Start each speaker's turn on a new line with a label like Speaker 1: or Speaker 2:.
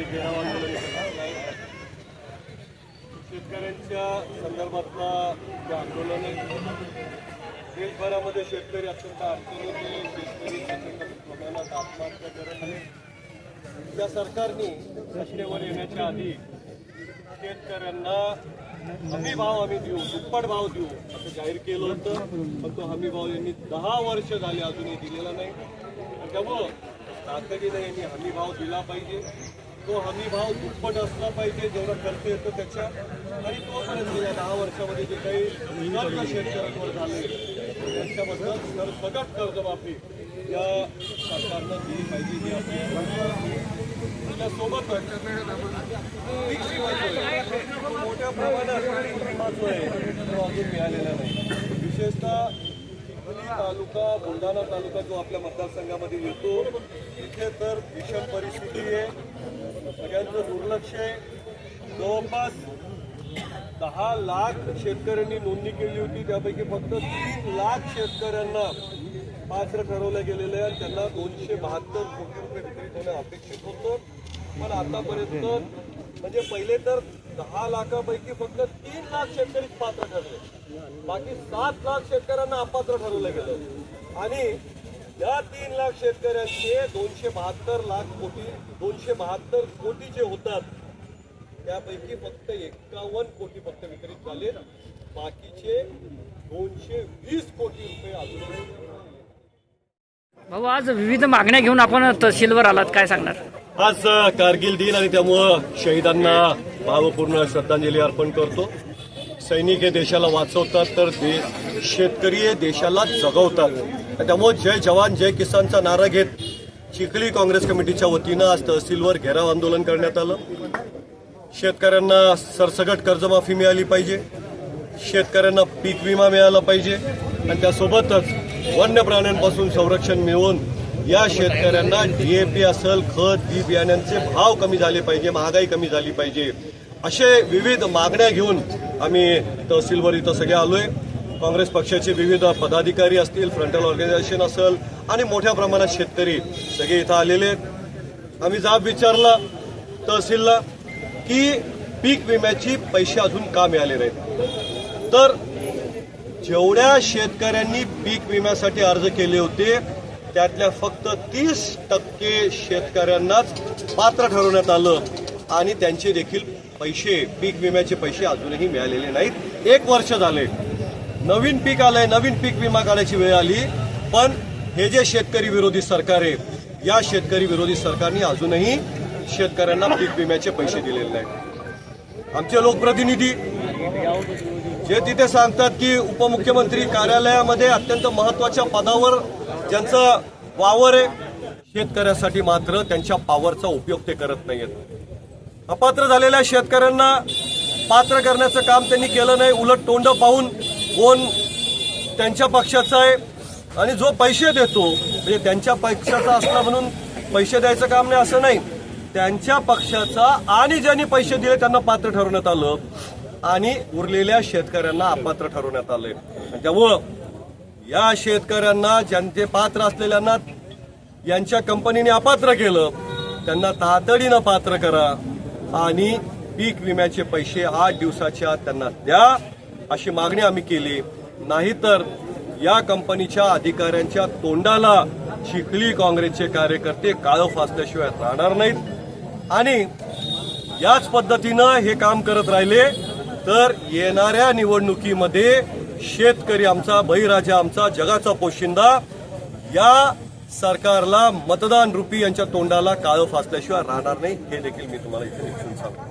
Speaker 1: जे घेराव आंदोलन केलं शेतकऱ्यांच्या संदर्भातला जे आंदोलन आहे देशभरामध्ये शेतकरी अत्यंत अडचणीत शेतकरी प्रचंड प्रमाणात आत्महत्या करत आहे. त्या सरकारने सत्तेवर येण्याच्या आधी शेतकऱ्यांना हमी भाव आम्ही देऊ दुप्पट भाव देऊ असं जाहीर केलं होतं. पण तो हमी भाव यांनी दहा वर्ष झाले अजूनही दिलेला नाही. त्यामुळं तातडीनं यांनी हमी भाव दिला पाहिजे. तो हमी भाव दुप्पट असला पाहिजे जेवढा खर्च येतो त्याच्या. आणि तोपर्यंत गेल्या दहा वर्षामध्ये जे काही कर्ज शेतकऱ्यांवर झाले त्यांच्याबद्दल सरसकट कर्जमाफी या सरकारनं दिली पाहिजे ही आपली त्यासोबतच मोठ्या प्रमाणात महत्त्व आहे तो अजून मिळालेला नाही. विशेषतः तालुका बुलढाणा तालुका जो आपल्या मतदारसंघामध्ये येतो. तिथे तर भीषण परिस्थिती आहे. सगळ्यांचं दुर्लक्ष आहे. जवळपास दहा लाख शेतकऱ्यांनी नोंदणी केली होती. त्यापैकी फक्त तीन लाख शेतकऱ्यांना पात्र ठरवलं गेलेलं आहे. आणि त्यांना दोनशे बहात्तर कोटी रुपये वितरित होणं अपेक्षित होतं. पण आतापर्यंत म्हणजे पहिले तर दहा लाखापैकी फक्त तीन लाख शेतकरी पात्र ठरले. बाकी सात लाख शेतकऱ्यांना अपात्र ठरवलं गेलं. आणि या तीन लाख शेतकऱ्यांचे दोनशे बहात्तर लाख कोटी दोनशे बहात्तर कोटी जे होतात त्यापैकी फक्त एक्कावन्न कोटी फक्त वितरित झाले. बाकीचे दोनशे वीस कोटी रुपये अजून
Speaker 2: भाऊ आज विविध मागण्या घेऊन आपण तहसीलवर आलात. काय सांगणार?
Speaker 1: आज कारगिल दिन आणि त्यामुळं शहीदांना भावपूर्ण श्रद्धांजली अर्पण करतो. सैनिक हे देशाला वाचवतात तर दे शेतकरी हे देशाला जगवतात. आणि त्यामुळं जय जवान जय किसानचा नारा घेत चिखली काँग्रेस कमिटीच्या वतीनं आज तहसीलवर घेराव आंदोलन करण्यात आलं. शेतकऱ्यांना सरसकट कर्जमाफी मिळाली पाहिजे. शेतकऱ्यांना पीक विमा मिळाला पाहिजे. आणि त्यासोबतच वन्य प्राण्यांपासून संरक्षण मिळवून या शेतकऱ्यांना डीएपी असेल खत बी बियाण्यांचे भाव कमी झाले पाहिजे महागाई कमी झाली पाहिजे. असे विविध मागण्या घेऊन आम्ही तहसीलवर इथं सगळे आलोय. काँग्रेस पक्षाचे विविध पदाधिकारी असतील फ्रंटल ऑर्गनायझेशन असेल आणि मोठ्या प्रमाणात शेतकरी सगळे इथं आलेले आहेत. आम्ही जाब विचारला तहसीलला की पीक विम्याची पैसे अजून का मिळाले नाहीत? तर जेवढ्या शेतकऱ्यांनी पीक विम्यासाठी अर्ज केले होते त्यातल्या फक्त तीस टक्के शेतकऱ्यांनाच पात्र ठरवण्यात आलं. आणि त्यांचे देखील पैसे पीक विम्याचे पैसे अजूनही मिळालेले नाहीत. एक वर्ष झाले. नवीन पीक आलंय नवीन पीक विमा काढायची वेळ आली. पण हे जे शेतकरी विरोधी सरकार आहे या शेतकरी विरोधी सरकारने अजूनही शेतकऱ्यांना पीक विम्याचे पैसे दिलेले नाहीत. आमचे लोकप्रतिनिधी जे तिथे सांगतात की उपमुख्यमंत्री कार्यालयामध्ये अत्यंत महत्त्वाच्या पदावर ज्यांचं वावर आहे शेतकऱ्यासाठी मात्र त्यांच्या पावरचा उपयोग ते करत नाहीयेत. अपात्र झालेल्या शेतकऱ्यांना पात्र करण्याचं काम त्यांनी केलं नाही. उलट तोंड पाहून कोण त्यांच्या पक्षाचा आहे आणि जो पैसे देतो म्हणजे त्यांच्या पक्षाचा असला म्हणून पैसे द्यायचं काम नाही असं नाही. त्यांच्या पक्षाचा आणि ज्यांनी पैसे दिले त्यांना पात्र ठरवण्यात आलं आणि उरलेल्या शेतकऱ्यांना अपात्र ठरवण्यात आले त्यामुळं या शेतकऱ्यांना ज्यांचे पात्र असलेल्यांना यांच्या कंपनीने अपात्र केलं त्यांना तातडीनं पात्र करा आणि पीक विम्याचे पैसे आठ दिवसाच्या त्यांना द्या अशी मागणी आम्ही केली. नाहीतर या कंपनीच्या अधिकाऱ्यांच्या तोंडाला चिखली काँग्रेसचे कार्यकर्ते काळं फासल्याशिवाय राहणार नाहीत. आणि याच पद्धतीनं हे काम करत राहिले तर येणाऱ्या निवडणुकीमध्ये शेतकरी आमचा बहिराजा आमचा जगाचा पोशिंदा या सरकारला मतदान रुपी यांच्या तोंडाला काळं फासल्याशिवाय राहणार नाही. हे देखील मी तुम्हाला इथे निश्चित सांगतो.